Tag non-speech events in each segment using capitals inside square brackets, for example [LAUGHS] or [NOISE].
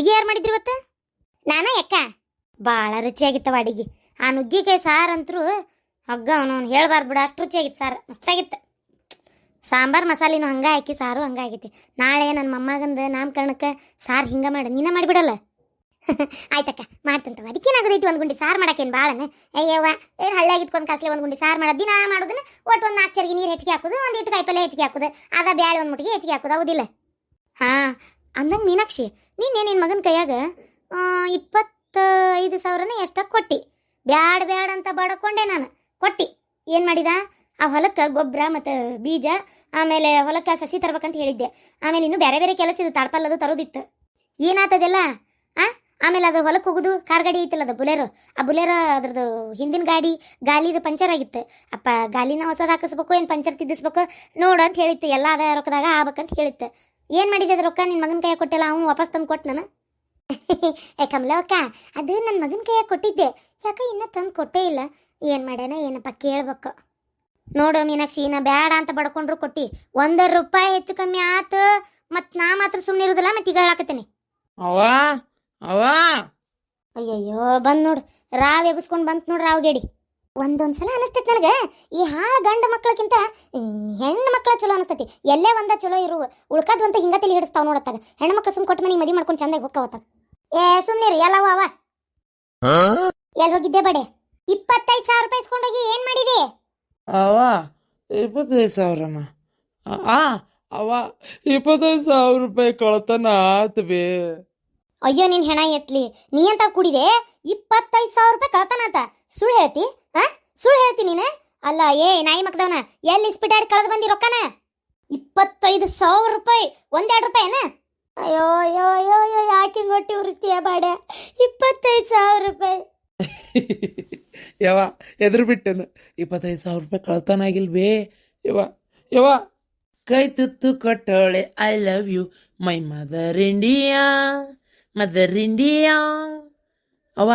ಅಡಿಗೆ ಯಾರು ಮಾಡಿದ್ರಿ ಇವತ್ತು? ನಾನ ಯಾಕ? ಭಾಳ ರುಚಿಯಾಗಿತ್ತವ ಅಡಿಗೆ. ಆ ನುಗ್ಗಿಕಾಯಿ ಸಾರು ಅಂತರೂ ಹಗ್ಗ ಅವನು ಹೇಳ್ಬಾರ್ದು ಬಿಡ, ಅಷ್ಟು ರುಚಿಯಾಗಿತ್ತು ಸಾರು. ಮಸ್ತಾಗಿತ್ತು. ಸಾಂಬಾರು ಮಸಾಲಿನೂ ಹಂಗೆ ಹಾಕಿ, ಸಾರು ಹಂಗೆ ಆಗೈತಿ ನಾಳೆ ನನ್ನ ಮೊಮ್ಮಗಂದ ನಾಮಕರಣಕ್ಕೆ ಸಾರು ಹಿಂಗೆ ಮಾಡು, ನೀನ ಮಾಡಿಬಿಡಲ್ಲ. [LAUGHS] ಆಯ್ತಕ್ಕ, ಮಾಡ್ತಂತವ. ಅದಕ್ಕೇನಾಗೋದೈತಿ ಒಂದು ಗುಂಡಿ ಸಾರು ಮಾಡಕ್ಕೇನು ಭಾಳನೆ ಅಯ್ಯವ್ವ, ಏನು ಹಳ್ಳಿಯಾಗಿತ್ಕೊಂಡು ಕಾಸ್ಲಿ ಒಂದು ಗುಂಡಿ ಸಾರು ಮಾಡೋದು ದಿನ ಮಾಡೋದನ್ನ ಒಟ್ಟು ಒಂದು ನಾಲ್ಕು ಚರಿಗೆ ನೀರು ಹೆಚ್ಚಿಗೆ ಹಾಕೋದು, ಒಂದು ಇಟ್ಟು ಕಾಯಿಪಲ್ಲೆ ಹೆಚ್ಚಿಗೆ ಹಾಕೋದು, ಅದ ಬ್ಯಾಳೆ ಒಂದು ಮುಟ್ಟಿಗೆ ಹೆಚ್ಚಿಗೆ ಹಾಕೋದು, ಹೌದಿಲ್ಲ? ಹಾಂ ಅಂದಂಗೆ ಮೀನಾಕ್ಷಿ, ನೀನು ನಿನ್ನ ಮಗನ ಕೈಯಾಗ ಇಪ್ಪತ್ತೈದು ಸಾವಿರನೇ ಎಷ್ಟ ಕೊಟ್ಟಿ. ಬ್ಯಾಡ ಬ್ಯಾಡ ಅಂತ ಬಡ್ಕೊಂಡೆ ನಾನು. ಕೊಟ್ಟಿ. ಏನು ಮಾಡಿದ? ಆ ಹೊಲಕ್ಕೆ ಗೊಬ್ಬರ ಮತ್ತು ಬೀಜ, ಆಮೇಲೆ ಹೊಲಕ್ಕೆ ಸಸಿ ತರ್ಬೇಕಂತ ಹೇಳಿದ್ದೆ. ಆಮೇಲೆ ಇನ್ನು ಬೇರೆ ಬೇರೆ ಕೆಲಸ ಇದು ತಾಡ್ಪಲ್ ಅದು ತರೋದಿತ್ತು. ಏನಾತದೆಲ್ಲ? ಆ? ಆಮೇಲೆ ಅದು ಹೊಲಕ್ಕೆ ಹೋಗುದು, ಕಾರ್ ಗಾಡಿ ಐತಲ್ಲ ಅದು ಬುಲೆರೋ. ಆ ಬುಲೆರೋ ಅದ್ರದ್ದು ಹಿಂದಿನ ಗಾಡಿ, ಗಾಲಿದು ಪಂಚರ್ ಆಗಿತ್ತು. ಅಪ್ಪ, ಗಾಲಿನ ಹೊಸದು ಹಾಕಿಸ್ಬೇಕು, ಏನು ಪಂಚರ್ ತಿದ್ದಿಸ್ಬೇಕು, ನೋಡು ಅಂತ ಹೇಳಿತ್ತು. ಎಲ್ಲ ಅದ ರೊಕ್ಕದಾಗ ಆಗ್ಬೇಕಂತ ಹೇಳಿತ್ತು. ಏನು ಮಾಡಿದೆ ರೊಕ್ಕ ನಿನ್ನ ಮಗನ ಕೈಯಾಗ ಕೊಟ್ಟಲ್ಲ? ಅವ್ನು ವಾಪಸ್ ತಂದು ಕೊಟ್ಟು ನಾನು? ಏ ಕಮಲಕ್ಕ ಅದು ನನ್ನ ಮಗನ ಕೈಯಾಗ ಕೊಟ್ಟಿದ್ದೆ. ಯಾಕೆ ಇನ್ನೂ ತಂದು ಕೊಟ್ಟೇ ಇಲ್ಲ. ಏನು ಮಾಡ್ಯಾನ ಏನಪ್ಪ ಕೇಳ್ಬೇಕು. ನೋಡು ಮೀನಾಕ್ಷಿ ನಾ ಬ್ಯಾಡ ಅಂತ ಬಡ್ಕೊಂಡ್ರು ಕೊಟ್ಟಿ. ಒಂದರ ರೂಪಾಯಿ ಹೆಚ್ಚು ಕಮ್ಮಿ ಆತು ಮತ್ತು ನಾ ಮಾತ್ರ ಸುಮ್ಮನೆ ಇರುದಿಲ್ಲ ಮತ್ತೆ ಈಗ ಹೇಳಾಕತ್ತೀನಿ. ಅವ ಅವ ಅಯ್ಯಯ್ಯೋ ಬಂದ್ ನೋಡು. ರಾವ್ ಎಬ್ಸ್ಕೊಂಡ್ ಬಂತ್ ನೋಡು ರಾವ್ ಗೇಡಿ ಒಂದೊಂದ್ ಸಲ ಅನಿಸ್ತೈತಿ ನನಗೆ. ಈ ಹಾಳ ಗಂಡ ಮಕ್ಕಳಕ್ಕಿಂತ ಹೆಣ್ಣು ಮಕ್ಕಳ ಚಲೋ ಅನಿಸ್ತೈತಿ. ಎಲ್ಲೇ ಒಂದ ಚಲೋ ಇರುವ ಉಳ್ಕದ್ ಅಂತ ಹಿಂಗ ತಲೆ ಹಿಡಿಸ್ತಾವ ನೋಡತ್ತಾಗ ಹೆಣ್ಣು ಮಕ್ಕಳು ಸುಮ್ ಕೊಟ್ಟು ಮನೆಗೆ ಮದಿ ಮಾಡ್ಕೊಂಡು ಚಂದಾಗಿ ಹೋಗ್ತಾವತ್ತಾಗ ಏ ಸುಮ್ನಿರಿ ಎಲ್ಲ ಅವ? ಎಲ್ಲಿ ಹೋಗಿದ್ದೆ ಬಡೆ? ಇಪ್ಪತ್ತೈದು ಸಾವಿರ ರೂಪಾಯಿ ಇಸ್ಕೊಂಡೋಗಿ ಏನ್ ಮಾಡಿದಿ? ಅವ ಇಪ್ಪತ್ತೈದು ಸಾವಿರಮ್ಮ ಆ ಅವ ಇಪ್ಪತ್ತೈದು ಸಾವಿರ ರೂಪಾಯಿ ಕಳ್ತನ ಆತ್ ಬೇ. ಅಯ್ಯೋ ನಿನ್ ಹೆಣ ಎತ್ಲಿ. ನೀ ಅಂತ ಕುಡಿದೆ? ಇಪ್ಪತ್ತೈದು ಸಾವಿರ ರೂಪಾಯಿ ಕಳ್ತಾನಾತ ಸುಳ್ಳು ಹೇಳ್ತಿ? ಸುಳ್ಳು ಹೇಳ್ತಿ ನೀನು? ಅಲ್ಲ, ಏ, ನಾಯಿ ಮಕ್ದವನ ಎಲ್ಲಿ ಇಸ್ಪಿಟಾಡಿ ಕಳೆದು ಬಂದಿ ರೊಕ್ಕನ? ಇಪ್ಪತ್ತೈದು ಸಾವಿರ ರೂಪಾಯಿ, ಒಂದೆರಡು ರೂಪಾಯಿನ ಅಯ್ಯೋ ಅಯ್ಯೋ ಅಯ್ಯೋ ಅಯ್ಯೋ, ಯಾಕೆ ಗೊಟ್ಟಿ ಉರಿಸ್ತೀಯ ಬಾಡ ಇಪ್ಪತ್ತೈದು ಸಾವಿರ ರೂಪಾಯಿ. [LAUGHS] ಯವ ಎದುರು ಬಿಟ್ಟನು. ಇಪ್ಪತ್ತೈದು ಸಾವಿರ ರೂಪಾಯಿ ಕಳ್ತನ ಆಗಿಲ್ ಬೇ ಯವ ಯವ ಕೈ ತುತ್ತು ಕೊಟ್ಟೋಳೆ I love you my mother India mother India ಅವ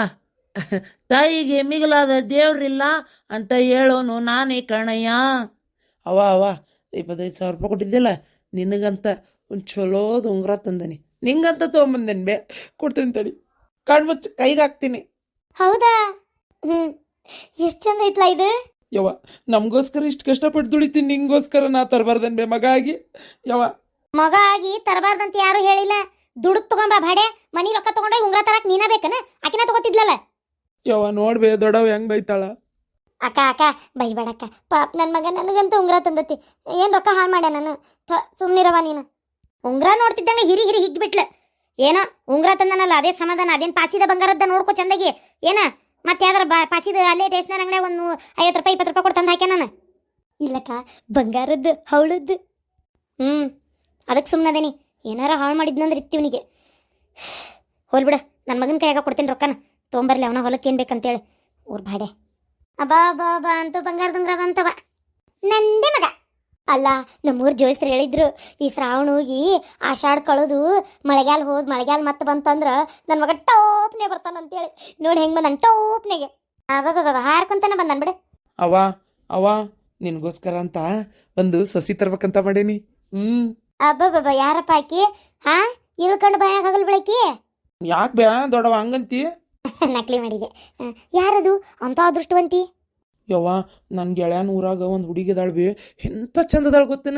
[LAUGHS] ತಾಯಿಗೆ ಮಿಗಿಲಾದ ದೇವ್ರಿಲ್ಲ ಅಂತ ಹೇಳೋನು ನಾನೇ ಕಣಯ್ಯ. ಅವ ಅವ ಇಪ್ಪತ್ತೈದು ಸಾವಿರ ರೂಪಾಯಿ ಕೊಟ್ಟಿದ್ದಿಲ್ಲ ನಿನಗಂತ ಒಂದು ಚಲೋದು ಉಂಗುರ ತಂದನಿ. ನಿಂಗಂತ ತೊಗೊಂಬಂದೇನು ಬೇ ಕೊಡ್ತೀನಿ ತಡಿ. ಕಣ್ಮುಚ್ಚ ಕೈಗೆ ಹಾಕ್ತೀನಿ. ಹೌದಾ? ಎಷ್ಟು ಚಂದ ಐತ್ಲಾ ಇದು? ಯವ್ವ ನಮಗೋಸ್ಕರ ಇಷ್ಟು ಕಷ್ಟಪಟ್ಟು ದುಡಿತೀನಿ ನಿಂಗೋಸ್ಕರ ನಾ ತರಬಾರ್ದನ್ ಬೇ ಮಗ ಆಗಿ. ಯವ್ವ. ಮಗ ಆಗಿ ತರಬಾರ್ದಂತ ಯಾರು ಹೇಳಿಲ್ಲ? ದುಡ್ಡು ತಗೊಂಬ ಬಾಡೆ. ಮನಿ ರೊಕ್ಕ ತಗೊಂಡೋಗಿ ಉಂಗುರ ತರಕ್ ನೀನ ಬೇಕನ? ಆಕಿನ ತಗೋತಿದ್ಲಲ್ಲ? ಯವ್ವ ನೋಡ್ಬೇ ದೊಡವ ಹೆಂಗ್ ಬೈತಾಳ? ಅಕ್ಕ ಅಕ್ಕ, ಬೈಬೇಡಕ್ಕ. ಪಾಪ ನನ್ನ ಮಗ ನನಗಂತ ಉಂಗ್ರ ತಂದತಿ. ಏನು ರೊಕ್ಕ ಹಾಳು ಮಾಡ್ಯ ನಾನು? ಥ ಸುಮ್ಮನಿರವ ನೀನು. ಉಂಗ್ರ ನೋಡ್ತಿದ್ದಂಗೆ ಹಿರಿ ಹಿರಿ ಹಿಗ್ಬಿಟ್ಲು. ಏನೋ, ಉಂಗ್ರ ತಂದನಲ್ಲ, ಅದೇ ಸಮಾಧಾನ, ಅದೇನು ಪಾಸಿದ ಬಂಗಾರದ ನೋಡ್ಕೊ ಚಂದಾಗಿ. ಏನ, ಮತ್ತೆ ಯಾವ್ದಾರ ಪಾಸಿದ ಅಲ್ಲೇ ಟೇಸ್ನರ್ ಅಂಗಡಿ ಒಂದು ಐವತ್ತು ರೂಪಾಯಿ, ಇಪ್ಪತ್ತು ರೂಪಾಯಿ ಕೊಡ್ತಂದ ತಂದು ಹಾಕ್ಯ ನಾನು? ಇಲ್ಲಕ್ಕ, ಬಂಗಾರದ್ದು, ಹೌಳದ್ದು. ಹ್ಞೂ ಅದಕ್ಕೆ ಸುಮ್ಮನದೇನಿ ಏನಾರ ಹಾಳು ಮಾಡಿದ್ನಂದ್ರೆ ಇತ್ತಿವನಿಗೆ. ಹೋಲ್ಬಿಡ ನನ್ನ ಮಗನ ಕೈಯಾಗ ಕೊಡ್ತೀನಿ ರೊಕ್ಕನ. ತೊಗೊಂಬರ್ಲಿ ಅವನ ಹೊಲಕ್ಕೆ ಏನು ಬೇಕಂತೇಳಿ. ಊರ್ ಬಾಡೆ. ಅಬಾ ಬಾ ಬಾ ಅಂತ ಬಂಗಾರದ ಉಂಗ್ರ ಬಂತವ. ನಂದೇ ಮಗ. ಅಲ್ಲ ನಮ್ಮೂರ್ ಜೋಯಿಸ್ರು ಹೇಳಿದ್ರು ಈ ಶ್ರಾವಣ ಹೋಗಿ ಆಷಾಢ ಕಳೆದು ಮಳೆಗಾಲ ಹೋದ್ ಮಳೆಗಾಲ ಮತ್ತೆ ಬಂತಂದ್ರ ನನ್ನ ಮಗ ಟೋಪ್ನೆ ಬರ್ತಾನಂತೇಳಿ ನೋಡಿ ಹೆಂಗ್ ಬಂದನ್ ಟೋಪ್ನೆಗೆ ಬಾಬಾ ಹಾರ್ಕೊಂತಾನೆ ಬಂದನ್ ಬಿಡು. ಅವ ಅವ ನಿನಗೋಸ್ಕರ ಅಂತ ಒಂದು ಸೊಸಿ ತರ್ಬೇಕಂತ ಮಾಡೇನಿ. ಹ್ಮ್. ಅಬ್ಬಾ ಬಾಬಾ ಯಾರಪ್ಪ ಆಕಿ? ಹಾ? ಇಳ್ಕೊಂಡು ಬಾಯಾಗ ಹಗಲ್ ಬೆಳಕಿ? ಯಾಕೆ ಬೇಡ ದೊಡ್ಡವ ಹಂಗಂತಿ? ನಕಲಿ ಮಾಡಿದೆ. ಯಾರದು? ಅಂತ ಅದೃಷ್ಟವಂತಿ? ಯವ್ವ ನನ್ನ ಗೆಳೆಯನ ಊರಾಗ ಒಂದು ಹುಡುಗಿದಾಳ ಬಿ. ಎಂಥ ಚಂದದಾಳ ಗೊತ್ತೇನ?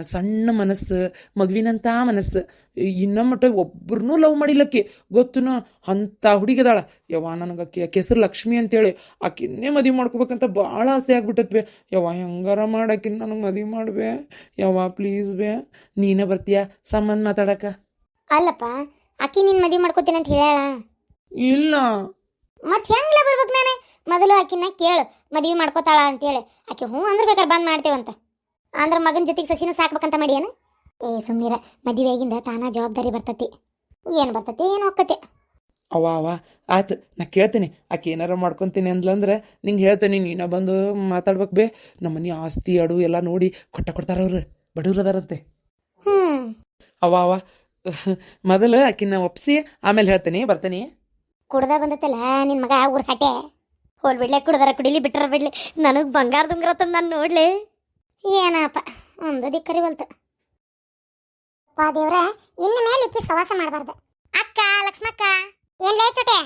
ಸಣ್ಣ ಮನಸ್ಸು ಮಗುವಿನಂಥ ಮನಸ್ಸು. ಇನ್ನ ಮಟ್ಟ ಒಬ್ಬರನ್ನೂ ಲವ್ ಮಾಡಿಲ್ಲಕ್ಕೆ. ಗೊತ್ತುನ? ಅಂಥ ಹುಡುಗಿದಾಳ ಯವ್ವ ನನಗೆ ಆಕೆ ಹೆಸರು ಲಕ್ಷ್ಮಿ ಅಂತೇಳಿ. ಆಕಿನ್ನೇ ಮದುವೆ ಮಾಡ್ಕೋಬೇಕಂತ ಭಾಳ ಆಸೆ ಆಗ್ಬಿಟ್ಟತ್ ಬೇ. ಯವ್ವ ಹೆಂಗಾರ ಮಾಡಾಕಿನ್ ನನಗೆ ಮದುವೆ ಮಾಡ್ಬೇ ಯವ್ವ ಪ್ಲೀಸ್ ಬೇ. ನೀನೇ ಬರ್ತೀಯ? ಸಂಬಂಧ ಮಾತಾಡಕ. ಅಲ್ಲಪ್ಪ ಆಕಿ ನೀನು ಮದುವೆ ಮಾಡ್ಕೋತೀನಿ ಅಂತ ಹೇಳ್ಯಾಳ? ಇಲ್ಲ. ಮತ್ ಹೆಂಗ್ಲ ಬರ್ಬೇಕು ನಾನು? ಮೊದಲು ಆಕಿನ ಕೇಳು ಮದ್ವಿ ಮಾಡ್ಕೋತಾಳ ಅಂತೇಳಿ. ಆಕೆ ಹ್ಞೂ ಅಂದ್ರೆ ಬೇಕಾದ್ರೆ ಬಂದ್ ಮಾಡ್ತೇವಂತ. ಅಂದ್ರ ಮಗನ ಜೊತೆಗೆ ಸಸಿನ ಸಾಕ್ಬೇಕಂತ ಮಾಡ್ಯಾನ? ಏ ಸುಮ್ಮನಿರ ಮದುವೆಗಿಂದ ತಾನ ಜವಾಬ್ದಾರಿ ಬರ್ತತಿ. ಏನು ಬರ್ತತಿ? ಏನು ಹೊಕ್ಕತಿ ಅವ ಅವ ಆಯ್ತು ನಾ ಕೇಳ್ತೀನಿ. ಆಕೆ ಏನಾರ ಮಾಡ್ಕೊತೀನಿ ಅಂದ್ಲಂದ್ರೆ ನಿಂಗೆ ಹೇಳ್ತೇನೆ ನೀನ ಬಂದು ಮಾತಾಡ್ಬೇಕು ಬೇ. ನಮ್ಮ ಮನೆ ಆಸ್ತಿ ಅಡು ಎಲ್ಲ ನೋಡಿ ಕೊಟ್ಟ ಕೊಡ್ತಾರ ಅವ್ರು. ಬಡವ್ರದಾರಂತೆ ಹ್ಞೂ ಅವ ಅವ ಮೊದಲು ಆಕಿನ ಒಪ್ಸಿ ಆಮೇಲೆ ಹೇಳ್ತೀನಿ ಬರ್ತೀನಿ. ಕುಡ್ದ ಬಂದತ್ತಲ್ಲ ನಿನ್ ಮಗ ಊರ್ ಹಟೆ. ಹೋಲ್ ಬಿಡ್ಲೆ ಕುಡ್ದಾರ ಕುಡಿಲಿ ಬಿಟ್ರ ಬಿಡ್ಲಿ. ನನಗೆ ಬಂಗಾರ ತಂದ್ ನಾನು ನೋಡ್ಲಿ. ಏನಪ್ಪ ಒಂದು ದಿಕ್ಕರಿ ಬಂತು ಪಾ ದೇವ್ರ ಇನ್ನು ಮೇಲೆ ಇಕ್ಕಿ ಸವಾಸ ಮಾಡಬಾರ್ದು. ಅಕ್ಕ ಲಕ್ಷ್ಮಕ್ಕ. ಏನ್ ಲೇ ಚೋಟೆ?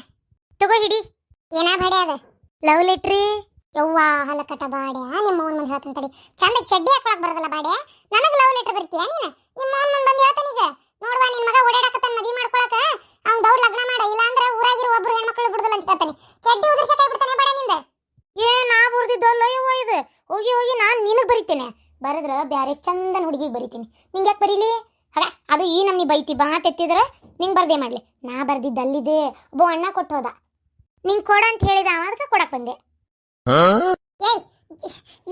ತಗೋ ಹಿಡಿ. ಏನ ಬೇಡ ಅದ? ಲವ್ ಲೆಟ್ರಿ. ಯವ್ವ ಹಲಕಟ ಬಾಡೆ ನಿಮ್ಮ ಅವನ್ ಮುಂದೆ ಹೇಳ್ತಾನೆ ತಡಿ. ಚಂದ ಚಡ್ಡಿ ಹಾಕೊಳಕ್ ಬರೋದಲ್ಲ ಬಾಡೆ ನನಗ್ ಲವ್ ಲೆಟರ್ ಬರ್ತೀಯ ನೀನು? ನಿಮ್ಮ ಅವನ್ ಮುಂದೆ ಬಂದು ಹೇಳ್ತಾನೀಗ ನೋಡ್ವಾ ನಿನ್ ಮಗ ಓಡಾಡಕತ್ತಾನ ಮದ್ವಿ ಮಾಡ್ಕೊಳಕ. ಅವ್ನ್ ದೌಡ್ ಲಗ್ನ ಮಾಡ ಇಲ್ಲ ಅಂದ್ರೆ ಊರಾಗಿರೋ ಒಬ್ರು ಹೆಣ್ಮಕ್ಳು ಬಿಡುದಿಲ್ಲ ಅಂತ ಹೇಳ್ತಾನೆ. ಚಡ್ಡಿ ಉದುರ್ಸಕ್ಕೆ ಬಿಡ್ತಾನೆ ಬಡ ನಿಂದ. ಏ ನಾ ಬುರ್ದಿದ್ದಲ್ಲ ಇವ ಇದು? ಹೋಗಿ ಹೋಗಿ ನಾನು ನಿನಗೆ ಬರಿತೇನೆ. ಬರದ್ರ ಬ್ಯಾರೆ ಚಂದನ ಹುಡುಗಿಗೆ ಬರಿತೀನಿ. ನಿಂಗೆ ಯಾಕೆ ಬರೀಲಿ? ಹಾಗ ಅದು ಈ ನಮ್ಮನಿ ಬೈತಿ ಬಾ ತೆತ್ತಿದ್ರೆ ನಿಂಗೆ ಬರ್ದೇ ಮಾಡ್ಲಿ. ನಾ ಬರ್ದಿದ್ದಲ್ಲಿದೆ. ಒಬ್ಬ ಅಣ್ಣ ಕೊಟ್ಟೋದ. ನಿಂಗೆ ಕೊಡ ಅಂತ ಹೇಳಿದ ಅವ ಅದಕ್ಕೆ ಕೊಡಕ್ಕೆ ಬಂದೆ. ಏಯ್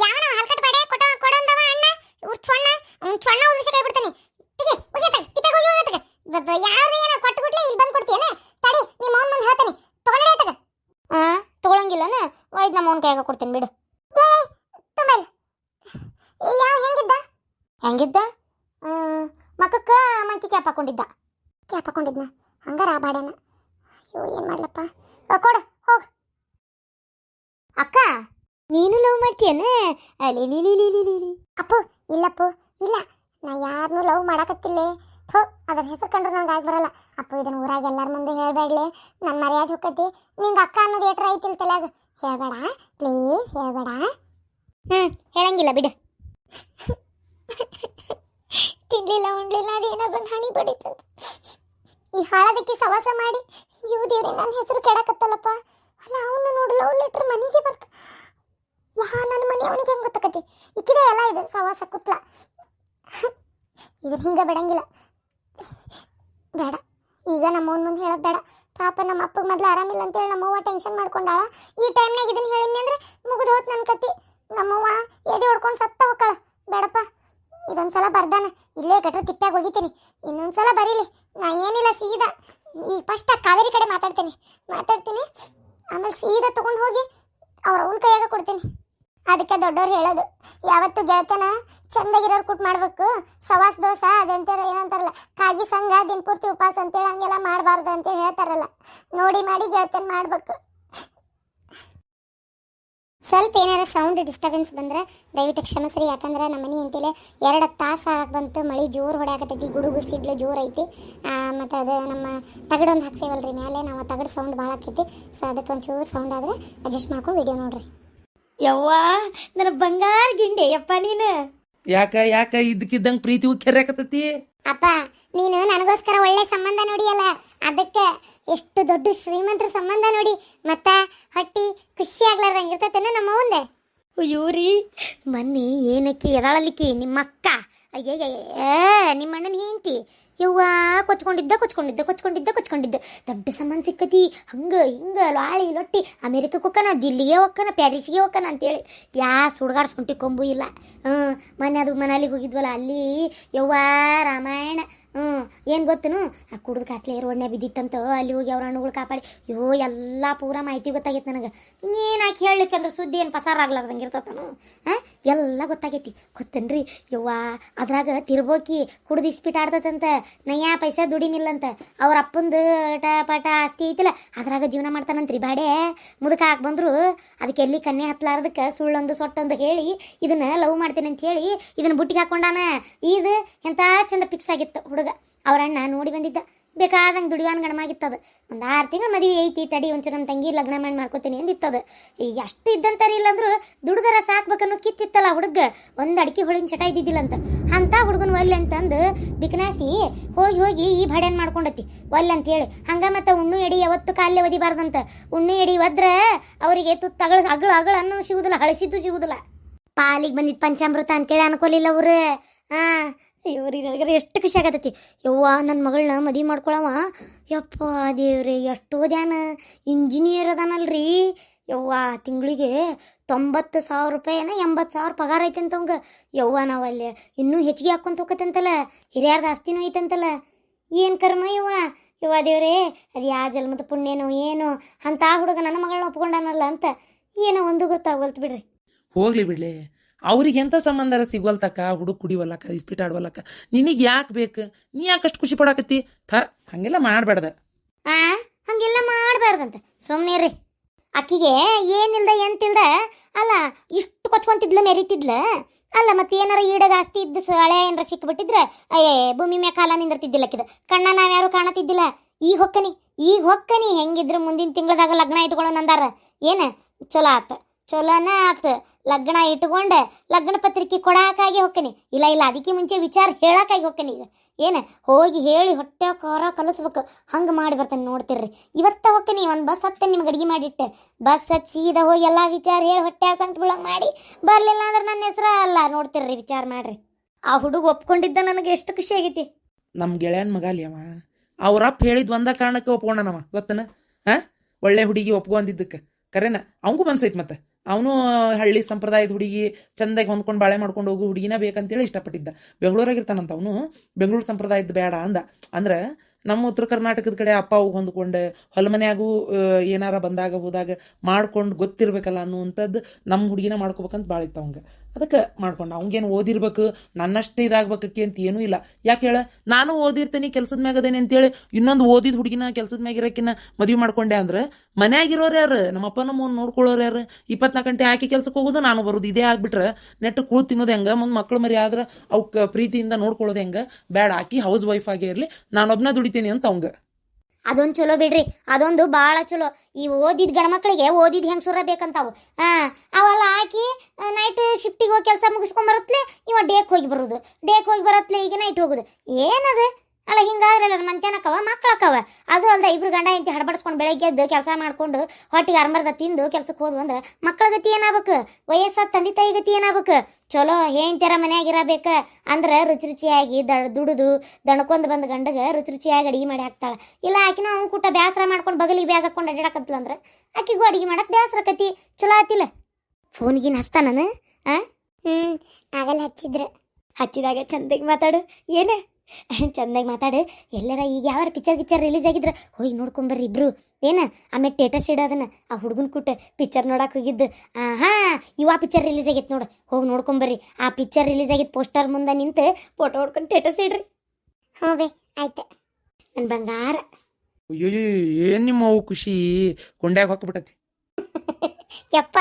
ಯಾವನ ಹಲ್ಕಟ್ ಬಾಡೆ ಕೊಟ್ಟ ಕೊಡಂದವ ಅಣ್ಣ? ಉರ್ ಚೊಣ್ಣ ಅವ್ನ್ ಚೊಣ್ಣ ಉದ್ರಿಸಿ ಕೈ ಬಿಡ್ತಾನೆ. ತಿಗೆ ಹೋಗಿ ತಿಪ್ಪೆ ಹೋಗಿ ಹೋಗಿ ತಗ ಯಾರು ಏನೋ ಕೊಟ್ಟು ಬಿಟ್ಲೆ ಇಲ್ಲಿ ಬಂದು ಕೊಡ್ತೀಯನ? ತಡಿ ನಿಮ್ಮ ಅವ್ನ ಮುಂದೆ ಹೇಳ್ತಾನೆ. ತಗೊಂಡೇ ತಗ ಆ ತಗೊಳಂಗಿಲ್ಲನ? ಒಯ್ದು ನಮ್ಮ ಅವ್ನ ಕೈಯಾಗ ಕೊಡ್ತೀನಿ ಬಿಡು. ಏಯ್ ತಗೊಂಬಲ್ ಯಾವ ಹೆಂಗಿದ್ದ? ಹೆಂಗಿದ್ದ? ಮಕ್ಕಕ್ಕ ಮಕ್ಕಿ ಕ್ಯಾಪ್ ಹಾಕೊಂಡಿದ್ದ. ಕ್ಯಾಪ್ ಹಾಕೊಂಡಿದ್ನ? ಹಂಗಾರ ಆ ಬಾಡೇನ. ಅಯ್ಯೋ ಏನು ಮಾಡ್ಲಪ್ಪ? ಕೊಡು ಹೋಗು. ಅಕ್ಕ ನೀನು ಲವ್ ಮಾಡ್ತೀಯನ? ಅಲಿ ಅಪ್ಪು ಇಲ್ಲಪ್ಪು ಇಲ್ಲ. ನಾ ಯಾರನ್ನೂ ಲವ್ ಮಾಡಕತ್ತಿಲ್ಲ. ಥೋ, ಅದ್ರ ಹೆಸರು ಕಂಡ್ರೆ ನಂಗೆ ಆಗಿ ಬರಲ್ಲ. ಅಪ್ಪ ಇದನ್ನ ಊರಾಗ ಎಲ್ಲರ ಮುಂದೆ ಹೇಳ್ಬೇಡ್ಲೆ ನನ್ನ ಮರ್ಯಾದೆ ಹೋಗತಿ ನಿಂಗೆ ಅಕ್ಕ ಅನ್ನೋದು ಏಟ್ರ ಐತಿಲ್ ತಲೆಯಾಗ? ಹೇಳಬೇಡ ಪ್ಲೀಸ್ ಹೇಳಬೇಡ ಹ್ಞೂ ಹೇಳಂಗಿಲ್ಲ, ಬಿಡು. [LAUGHS] ತಿನ್ಲಿಲ್ಲ, ಉಣ್ಲಿಲ್ಲ, ಅದೇನೋ ಬಂದು ಹಣಿ ಬಡಿತಂತ ಈ ಹಾಳದಕ್ಕೆ ಸವಾಸ ಮಾಡಿ ಇವು ನನ್ನ ಹೆಸರು ಕೆಡಕತ್ತಲ್ಲಪ್ಪ. ಅಲ್ಲ, ಅವನು ನೋಡು ಲವ್ ಲೆಟ್ರ್ ಮನೆಗೆ ಬರ್ತ ಯಾ ನನ್ನ ಮನೆ ಅವನಿಗೆ ಹೆಂಗೆ ಗೊತ್ತಾಕತಿ ಇಕ್ಕಿದೆ ಎಲ್ಲ ಇದು ಸವಾಸ, ಕುತ್ಲ. ಇದನ್ನ ಹಿಂಗೆ ಬಿಡಂಗಿಲ್ಲ. ಬೇಡ, ಈಗ ನಮ್ಮ ಮುಂದೆ ಹೇಳೋದು ಬೇಡ. ಪಾಪ ನಮ್ಮ ಅಪ್ಪಗೆ ಮೊದ್ಲು ಆರಾಮಿಲ್ಲ ಅಂತೇಳಿ ನಮ್ಮವ್ವ ಟೆನ್ಷನ್ ಮಾಡ್ಕೊಂಡಾಳ. ಈ ಟೈಮ್ನಾಗ ಇದನ್ನ ಹೇಳಿದ್ನಿ ಅಂದ್ರೆ ಮುಗಿದು ಹೋತ್ ನನ್ನ ಕತ್ತಿ ನಮ್ಮವ್ವ ಎದೆ ಹೊಡ್ಕೊಂಡು ಸತ್ತ ಹೋಗ್ಕಳ ಬೇಡಪ್ಪ, ಇದೊಂದ್ಸಲ ಬರ್ದಾನ. ಇಲ್ಲೇ ಗಟ್ರ ತಿಪ್ಪಾಗಿ ಹೋಗಿತೀನಿ ಇನ್ನೊಂದ್ಸಲ ಬರೀಲಿ. ನಾ ಏನಿಲ್ಲ, ಸೀದಾ. ಈಗ ಫಸ್ಟ್ ಕಾವೇರಿ ಕಡೆ ಮಾತಾಡ್ತೀನಿ. ಮಾತಾಡ್ತೀನಿ. ಆಮೇಲೆ ಸೀದಾ ತೊಗೊಂಡು ಹೋಗಿ ಅವ್ರ ಅವನ ಕೈಯಾಗ ಕೊಡ್ತೀನಿ. ಅದಕ್ಕೆ ದೊಡ್ಡವ್ರು ಹೇಳೋದು. ಯಾವತ್ತು ಗೆಳತನ ಚಂದಾಗಿರೋರು ಕುಟ್ ಮಾಡ್ಬೇಕು. ಸವಾಸ್ ದೋಸ ಅದಂತಾರ ಏನಂತಾರಲ್ಲ, ಕಾಗಿ ಸಂಘ, ದಿನಪೂರ್ತಿ ಉಪವಾಸ ಅಂತೇಳಿ ಹಂಗೆಲ್ಲ ಮಾಡಬಾರ್ದು ಅಂತೇಳಿ ಹೇಳ್ತಾರಲ್ಲ. ನೋಡಿ ಮಾಡಿ ಗೆಳತನ ಮಾಡ್ಬೇಕು. ಸ್ವಲ್ಪ ಏನಾರ ಸೌಂಡ್ ಡಿಸ್ಟರ್ಬೆನ್ಸ್ ಬಂದ್ರೆ ದಯವಿಟ್ಟು ಕ್ಷಮಿಸ್ರಿ ಯಾಕಂದ್ರೆ ನಮ್ಮ ಮನೆ ಅಂತೇಳಿ ಎರಡು ತಾಸು ಆಗಕ್ಕೆ ಬಂತು ಮಳೆ ಜೋರು ಹೊಡೆಯಾಕತ್ತೈತಿ ಗುಡುಗು ಸಿಡ್ಲು ಜೋರು ಐತಿ. ಮತ್ತು ಅದು ನಮ್ಮ ತಗಡೊಂದು ಹಾಕ್ತೇವಲ್ರಿ ಮೇಲೆ ನಾವು ತಗಡು ಸೌಂಡ್ ಭಾಳ ಆಕೈತಿ. ಸೊ ಅದಕ್ಕೆ ಒಂಚೂರು ಸೌಂಡ್ ಆದರೆ ಅಡ್ಜಸ್ಟ್ ಮಾಡ್ಕೊಂಡು ವಿಡಿಯೋ ನೋಡ್ರಿ. ಯವ್ವ ನನ್ನ ಬಂಗಾರ ಗಿಂಡೆ ಯಪ್ಪ ನೀನು. ಯಾಕ ಯಾಕ ಇದ್ದಕ್ಕಿದ್ದಂಗ ಪ್ರೀತಿ ಕೆರ್ಯಾಕತ್ತತಿ ಅಪ್ಪ ನೀನು ನನಗೋಸ್ಕರ ಒಳ್ಳೆ ಸಂಬಂಧ ನೋಡಿಯಲ್ಲ ಅದಕ್ಕೆ ಎಷ್ಟು ದೊಡ್ಡ ಶ್ರೀಮಂತರ ಸಂಬಂಧ ನೋಡಿ ಮತ್ತ ಹಟ್ಟಿ ಖುಷಿ ಆಗ್ಲಾರ್ದಂಗ ಇರ್ತೈತೇನ ನಮ್ಮ ಮುಂದೆ. ಅಯ್ಯೋರಿ ಮೊನ್ನೆ ಏನಕ್ಕೆ ಎದಾಳಲಿಕ್ಕಿ ನಿಮ್ಮ ಅಕ್ಕ ಅಯ್ಯಯ್ಯ ನಿಮ್ಮ ಅಣ್ಣನ ಹೆಂಡತಿ ಯವ್ವ ಕೊಚ್ಕೊಂಡಿದ್ದ ಕೊಚ್ಕೊಂಡಿದ್ದ ಕೊಚ್ಕೊಂಡಿದ್ದ ಕೊಚ್ಕೊಂಡಿದ್ದ ದೊಡ್ಡ ಸಮಾನ ಸಿಕ್ಕತಿ ಹಂಗೆ ಹಿಂಗೆ ಲಾಳಿ ಲೊಟ್ಟಿ ಅಮೇರಿಕಕ್ಕೆ ಹೋಗ್ಕನ ದಿಲ್ಲಿಗೆ ಹೋಗ್ಕನ ಪ್ಯಾರಿಸ್ಗೆ ಹೋಗ್ಕನ ಅಂತೇಳಿ ಯಾ ಸುಡ್ಗಾಡ್ಸ್ಕೊಂಟಿ ಕೊಂಬು ಇಲ್ಲ ಹ್ಞೂ ಮೊನ್ನೆ ಅದು ಮನಾಲಿಗೆ ಹೋಗಿದ್ವಲ್ಲ ಅಲ್ಲಿ ಯವ್ವ ರಾಮಾಯಣ ಹ್ಞೂ ಏನು ಗೊತ್ತನು ಆ ಕುಡ್ದು ಕಾಸ್ಲೇ ರೋಡ್ನ್ಯಾಗ ಬಿದ್ದಿತ್ತಂತ ಅಲ್ಲಿ ಹೋಗಿ ಅವ್ರ ಹಣ್ಣುಗಳು ಕಾಪಾಡಿ ಯೋ ಎಲ್ಲ ಪೂರ ಮಾಹಿತಿ ಗೊತ್ತಾಗೈತೆ ನನಗೆ ಏನು ಹಾಕಿ ಹೇಳಲಿಕ್ಕೆ ಅಂದ್ರೆ ಸುದ್ದಿ ಏನು ಪಸಾರ ಆಗ್ಲಾರ್ದಂಗೆ ಇರ್ತತನು ಹಾಂ ಎಲ್ಲ ಗೊತ್ತಾಗೈತಿ ಗೊತ್ತೇನ್ರಿ ಯವ್ವ ಅದ್ರಾಗ ತಿರ್ಬೋಕಿ ಕುಡ್ದು ಇಸ್ಪಿಟ್ ಆಡ್ತದಂತ, ನಯ್ಯ ಪೈಸಾ ದುಡಿಮಿಲ್ಲಂತ, ಅವ್ರ ಅಪ್ಪಂದು ಟ ಪಟ ಆಸ್ತಿ ಐತಿಲ್ಲ, ಅದ್ರಾಗ ಜೀವನ ಮಾಡ್ತಾನಂತ್ರಿ ಬಾಡೆ. ಮುದುಕ ಹಾಕಿ ಬಂದ್ರು, ಅದಕ್ಕೆ ಎಲ್ಲಿ ಕನ್ಯೆ ಹತ್ಲಾರ್ದಕ್ಕೆ ಸುಳ್ಳೊಂದು ಸೊಟ್ಟೊಂದು ಹೇಳಿ, ಇದನ್ನ ಲವ್ ಮಾಡ್ತೀನಿ ಅಂತ ಹೇಳಿ, ಇದನ್ನ ಬುಟ್ಟಿಗೆ ಹಾಕೊಂಡಾನ ಇದು ಎಂಥ ಚಂದ ಫಿಕ್ಸ್ ಆಗಿತ್ತು ಹುಡುಗ. ಅವರಣ್ಣ ನೋಡಿ ಬಂದಿದ್ದ. ಬೇಕಾದಂಗೆ ದುಡಿವಾನ್ ಗಣಮಾಗಿತ್ತದ. ಒಂದು ಆರು ತಿಂಗಳು ಮದುವೆ ಐತಿ ತಡಿ ಒಂಚೂರು ನಮ್ಮ ತಂಗಿ ಲಗ್ನ ಮಾಡಿ ಮಾಡ್ಕೋತೀನಿ ಅಂದಿತ್ತದು. ಎಷ್ಟು ಇಲ್ಲ ಇಲ್ಲಂದ್ರು ದುಡ್ದರ ಸಾಕ್ಬೇಕನ್ನೋ ಕಿಚ್ಚಿತ್ತಲ್ಲ ಹುಡುಗ. ಒಂದು ಅಡಿಕೆ ಹೊಳಿನ ಚಟ ಇದ್ದಿದ್ದಿಲ್ಲಂತ. ಅಂತ ಅಂತ ಹುಡುಗನ ಒಲ್ಲೆ ಅಂತಂದು ಬಿಕನಾಸಿ ಹೋಗಿ ಹೋಗಿ ಈ ಭಾಡ್ಯಾನ್ ಮಾಡ್ಕೊಂಡತಿ. ಒಲ್ಲೆ ಅಂತೇಳಿ ಹಂಗ ಮತ್ತೆ ಉಣ್ಣು ಎಡಿ ಯಾವತ್ತು ಕಾಲೇ ಒದಿಬಾರ್ದಂತ. ಉಣ್ಣು ಎಡಿ ಒದ್ರೆ ಅವರಿಗೆ ತುತ್ತ ಅಗಳ ಅಗಳ ಅಗಳ ಅನ್ನೋ ಸಿಗುದಿಲ್ಲ, ಹಳಸಿದ್ದು ಸಿಗುದಿಲ್ಲ. ಪಾಲಿಗೆ ಬಂದಿದ್ದು ಪಂಚಾಮೃತ ಅಂತೇಳಿ ಅನ್ಕೊಲಿಲ್ಲ ಅವ್ರು. ಹಾಂ ಇವ್ರಿಗೆ ನನಗರೆ ಎಷ್ಟು ಖುಷಿ ಆಗತ್ತೈತಿ ಯವ್ವ ನನ್ನ ಮಗಳನ್ನ ಮದುವೆ ಮಾಡ್ಕೊಳವ. ಯಪ್ಪ ದೇವ್ರಿ, ಎಷ್ಟು ಧ್ಯಾನ. ಇಂಜಿನಿಯರ್ ಅದಾನಲ್ರಿ. ಯವ್ವ, ತಿಂಗಳಿಗೆ ತೊಂಬತ್ತು ಸಾವಿರ ರೂಪಾಯಿನ ಎಂಬತ್ತು ಸಾವಿರ ಪಗಾರ ಐತಂತ ಅವಂಗ. ಯವ್ವ ಅಲ್ಲಿ ಇನ್ನೂ ಹೆಚ್ಚಿಗೆ ಹಾಕ್ಕೊಂತ ಹೋಗತ್ತಂತಲ್ಲ. ಹಿರಿಯರ್ದ ಆಸ್ತಿನೂ ಐತಂತಲ್ಲ. ಏನು ಕರ್ಮ ಯವ್ವ? ಯವ್ವ ದೇವ್ರೇ, ಅದು ಯಾವ ಜನ್ಮದ ಪುಣ್ಯನೋ ಏನೋ, ಅಂತ ಹುಡುಗ ನನ್ನ ಮಗಳನ್ನ ಒಪ್ಕೊಂಡಾನಲ್ಲ ಅಂತ. ಏನೋ ಒಂದು ಗೊತ್ತಾಗವಲ್ತು ಬಿಡ್ರಿ. ಹೋಗ್ಲಿ ಬಿಡ್ಲಿ. ಅವ್ರಿಗೆ ಎಂಥ ಸಂಬಂಧರ ಸಿಗೋಲ್ತಕ್ಕ ಹುಡುಗ ಕುಡಿವಲ್ಲಕ್ಕ, ಇಸ್ಪೀಟ್ ಆಡ್ವಲ್ಲಕ್ಕ? ನಿನಗೆ ಯಾಕೆ ಬೇಕು? ನೀ ಯಾಕೆ ಅಷ್ಟು ಖುಷಿ ಪಡಾಕತ್ತಿ? ಥ, ಹಾಗೆಲ್ಲ ಮಾಡಬೇಡ್ದ ಹಂಗೆಲ್ಲ ಮಾಡಬಾರ್ದಂತೆ ಸುಮ್ಮನೆ ರೀ ಆಕಿಗೆ ಏನಿಲ್ದ, ಎಂತಿಲ್ದ, ಅಲ್ಲ, ಇಷ್ಟು ಕೊಚ್ಕೊಂತಿದ್ಲ, ಮೆರಿತಿದ್ಲ. ಅಲ್ಲ ಮತ್ತೆ ಏನಾರ ಈಡ ಆಸ್ತಿ ಇದ್ದ ಸಳೆ ಏನಾರ ಸಿಕ್ಬಿಟ್ಟಿದ್ರೆ, ಅಯ್ಯೇ, ಭೂಮಿ ಮ್ಯಾಗ ಕಾಲ ನಿಂದಿರ್ತಿದ್ದಿಲ್ಲ ಆಕಿದ ಕಣ್ಣ ನಾವ್ಯಾರು ಕಾಣತಿದ್ದಿಲ್ಲ. ಈಗ ಹೊಕ್ಕನಿ ಈಗ ಹೊಕ್ಕನಿ. ಹೆಂಗಿದ್ರು ಮುಂದಿನ ತಿಂಗಳದಾಗ ಲಗ್ನ ಇಟ್ಕೊಳ್ಳೋಣ ಅಂದಾರ. ಏನು? ಚಲೋ ಆತ. ಚಲೋನ ಆತ. ಲಗ್ನ ಇಟ್ಕೊಂಡು ಲಗ್ನ ಪತ್ರಿಕೆ ಕೊಡಾಕಾಗಿ ಹೊಕ್ಕನಿ. ಇಲ್ಲ ಇಲ್ಲ, ಅದಕ್ಕೆ ಮುಂಚೆ ವಿಚಾರ ಹೇಳಕ್ಕಾಗಿ ಹೊಕ್ಕನಿ ಈಗ. ಏನು, ಹೋಗಿ ಹೇಳಿ ಹೊಟ್ಟೆ ಖಾರ ಕಲಿಸ್ಬೇಕು. ಹಂಗೆ ಮಾಡಿ ಬರ್ತೇನೆ ನೋಡ್ತಿರ್ರಿ. ಇವತ್ತ ಹೊಕ್ಕನಿ, ಒಂದು ಬಸ್ ಹತ್ತೆ ನಿಮ್ಗೆ ಅಡಿಗೆ ಮಾಡಿಟ್ಟೆ. ಬಸ್ ಹತ್ತಿ ಸೀದಾ ಹೋಗಿ ಎಲ್ಲ ವಿಚಾರ ಹೇಳಿ ಹೊಟ್ಟೆ ಸಂಕ್ಟ್ ಮಾಡಿ ಬರಲಿಲ್ಲ ಅಂದ್ರೆ ನನ್ನ ಹೆಸರ ಅಲ್ಲ. ನೋಡ್ತಿರ್ರಿ ವಿಚಾರ ಮಾಡ್ರಿ. ಆ ಹುಡುಗ ಒಪ್ಕೊಂಡಿದ್ದ ನನಗೆ ಎಷ್ಟು ಖುಷಿ ಆಗೈತಿ. ನಮ್ಮ ಗೆಳೆಯನ ಮಗ ಅಲ್ಲಿ ಅವ. ಅವ್ರಪ್ಪ ಹೇಳಿದ್ ಒಂದ ಕಾರಣಕ್ಕೆ ಒಪ್ಕೊಂಡನವ. ಗೊತ್ತನ? ಹಾ? ಒಳ್ಳೆ ಹುಡುಗಿ ಒಪ್ಕೊಂಡಿದ್ದಕ್ಕೆ ಕರೆನ? ಅವಂಗೂ ಮನ್ಸೈತ್ ಮತ್ತೆ. ಅವನು ಹಳ್ಳಿ ಸಂಪ್ರದಾಯದ ಹುಡುಗಿ, ಚಂದಾಗಿ ಹೊಂದ್ಕೊಂಡು ಬಾಳೆ ಮಾಡ್ಕೊಂಡು ಹೋಗು ಹುಡುಗಿನ ಬೇಕಂತೇಳಿ ಇಷ್ಟಪಟ್ಟಿದ್ದ. ಬೆಂಗಳೂರಾಗಿರ್ತಾನಂತ ಅವನು, ಬೆಂಗಳೂರು ಸಂಪ್ರದಾಯದ ಬೇಡ ಅಂದ. ಅಂದ್ರೆ ನಮ್ಮ ಉತ್ತರ ಕರ್ನಾಟಕದ ಕಡೆ ಅಪ್ಪ ಹೊಂದ್ಕೊಂಡು, ಹೊಲ ಮನ್ಯಾಗೂ ಏನಾರ ಬಂದಾಗ ಹೋದಾಗ ಮಾಡ್ಕೊಂಡು ಗೊತ್ತಿರ್ಬೇಕಲ್ಲ ಅನ್ನುವಂಥದ್ದು ನಮ್ಮ ಹುಡುಗಿನ ಮಾಡ್ಕೋಬೇಕಂತ ಭಾಳ ಇತ್ತು ಅವಂಗ ಅದಕ್ಕೆ ಮಾಡ್ಕೊಂಡು. ಅವಂಗೇನು ಓದಿರ್ಬೇಕು? ನನ್ನಷ್ಟೇ ಇದಾಗ್ಬೇಕಕ್ಕೆ ಅಂತ ಏನೂ ಇಲ್ಲ. ಯಾಕೆ ಹೇಳ? ನಾನು ಓದಿರ್ತೀನಿ, ಕೆಲಸದ ಮ್ಯಾಗ ಅದೇನೆ ಅಂತೇಳಿ ಇನ್ನೊಂದು ಓದಿದ ಹುಡುಗಿನ, ಕೆಲಸದ ಮ್ಯಾಗ ಮದುವೆ ಮಾಡ್ಕೊಂಡೆ ಅಂದ್ರೆ ಮನೆಯಾಗಿರೋರು ಯಾರು? ನಮ್ಮಪ್ಪ ನಮ್ಮ ನೋಡ್ಕೊಳ್ಳೋರು ಯಾರು? ಇಪ್ಪತ್ನಾಲ್ಕು ಗಂಟೆ ಹಾಕಿ ಕೆಲಸಕ್ಕೆ ಹೋಗೋದು ನಾನು ಬರೋದು. ಇದೇ ಆಗ್ಬಿಟ್ರೆ ನೆಟ್ಟು ಕೂಳು ತಿನ್ನೋದು ಹೆಂಗೆ? ಮುಂದೆ ಮಕ್ಕಳು ಮರಿ ಆದ್ರೆ ಅವಕ್ಕೆ ಪ್ರೀತಿಯಿಂದ ನೋಡ್ಕೊಳ್ಳೋದು ಹೆಂಗೆ? ಬ್ಯಾಡ. ಆಕಿ ಹೌಸ್ ವೈಫ್ ಆಗೇ ಇರಲಿ. ನಾನೊಬ್ನ ದುಡಿತೀನಿ ಅಂತ ಅವಂಗ. ಅದೊಂದು ಚಲೋ ಬಿಡ್ರಿ, ಅದೊಂದು ಭಾಳ ಚಲೋ. ಈ ಓದಿದ ಗಂಡ್ಮಕ್ಳಿಗೆ ಓದಿದ ಹೆಂಗಸುರ ಬೇಕಂತಾವು. ಹಾ, ಅವೆಲ್ಲ ಹಾಕಿ ನೈಟ್ ಶಿಫ್ಟಿಗೆ ಹೋಗಿ ಕೆಲಸ ಮುಗಿಸ್ಕೊಂಬರತ್ಲೆ ಇವ ಡೇಕ್ ಹೋಗಿ ಬರೋದು. ಡೇಕ್ ಹೋಗಿ ಬರತ್ಲೆ, ಈಗ ನೈಟ್ ಹೋಗುದು. ಏನದು? ಅಲ್ಲ ಹಿಂಗಾದ್ರಲ್ಲ ಮಂತ್ಯಾನಕ್ಕವ ಮಕ್ಕಳಕ್ಕವ ಅದು ಅಲ್ಲದೆ ಇಬ್ರು ಗಂಡ ಹೆಂಡತಿ ಹಡಬಡಿಸ್ಕೊಂಡು ಬೆಳಗ್ಗೆ ಎದ್ದು ಕೆಲಸ ಮಾಡ್ಕೊಂಡು ಹೊಟ್ಟಿಗೆ ಅರ್ಮರ್ದ ತಿಂದು ಕೆಲ್ಸಕ್ಕೆ ಹೋದ್ವು ಅಂದ್ರೆ ಮಕ್ಕಳ ಗತಿ ಏನಾಗ್ಬೇಕು? ವಯಸ್ಸಾದ ತಂದೆ ತಾಯಿ ಗತಿ ಏನಾಗ್ಬೇಕು? ಚಲೋ ಹೆಂಡ್ತಿಯರ ಮನೆಯಾಗಿರಬೇಕು ಇರಬೇಕ ಅಂದ್ರೆ ರುಚಿ ರುಚಿಯಾಗಿ ದ ದುಡಿದು ದಣಕೊಂಡು ಬಂದ ಗಂಡಗೆ ರುಚಿ ರುಚಿಯಾಗಿ ಅಡಿಗೆ ಮಾಡಿ ಹಾಕ್ತಾಳೆ. ಇಲ್ಲ ಆಕಿನ ಅವ್ನು ಕೂಟ ಬೇಸರ ಮಾಡ್ಕೊಂಡು ಬಗಲಿಗೆ ಬ್ಯಾಗ್ ಹಾಕೊಂಡು ಅಡ್ಡಾಡಕತ್ತಲ್ಲ ಅಂದ್ರೆ ಆಕಿಗೂ ಅಡಿಗೆ ಮಾಡಕ್ಕೆ ಬೇಸರ ಕತಿ ಚಲೋ ಆತಿಲ್ಲ? ಫೋನ್ಗಿನ್ ಹಸ್ತಾನ ನಾನು ಹ್ಞೂ ಆಗಲ್ಲ ಹಚ್ಚಿದ್ರೆ. ಹಚ್ಚಿದಾಗ ಚಂದಗೆ ಮಾತಾಡು. ಏನ? ಚಂದಾಗಿ ಮಾತಾಡು. ಎಲ್ಲರ ಈಗ ಯಾವ ಪಿಕ್ಚರ್ ಗಿಚ್ಚರ್ ರಿಲೀಸ್ ಆಗಿದ್ರ? ಹೋಗಿ ನೋಡ್ಕೊಂಬರ್ರಿ ಇಬ್ರು. ಏನ? ಆಮೇಲೆ ಟೇಟಸ್ ಇಡೋದನ್ನ ಆ ಹುಡುಗನ ಕೂಟ ಪಿಕ್ಚರ್ ನೋಡಕ್ ಹೋಗಿದ್ದು. ಹಾ ಇವ ಪಿಕ್ಚರ್ ರಿಲೀಸ್ ಆಗೈತೆ ನೋಡು. ಹೋಗಿ ನೋಡ್ಕೊಂಬರ್ರಿ ಆ ಪಿಕ್ಚರ್ ರಿಲೀಸ್ ಆಗಿದ್ದು ಪೋಸ್ಟರ್ ಮುಂದೆ ನಿಂತು ಫೋಟೋ ಹೊಡ್ಕೊಂಡು ಟೇಟಸ್ ಇಡ್ರಿ. ಹ್ಞೂ ಬೇ ಆಯ್ತು. ನನ್ನ ಬಂಗಾರ. ಅಯ್ಯೋ ಏನು ನಿಮ್ಮ ಅವು ಖುಷಿ ಕೊಂಡ್ಯಾಗ ಹಾಕ್ಬಿಟ್ಟತಿ ಯಪ್ಪ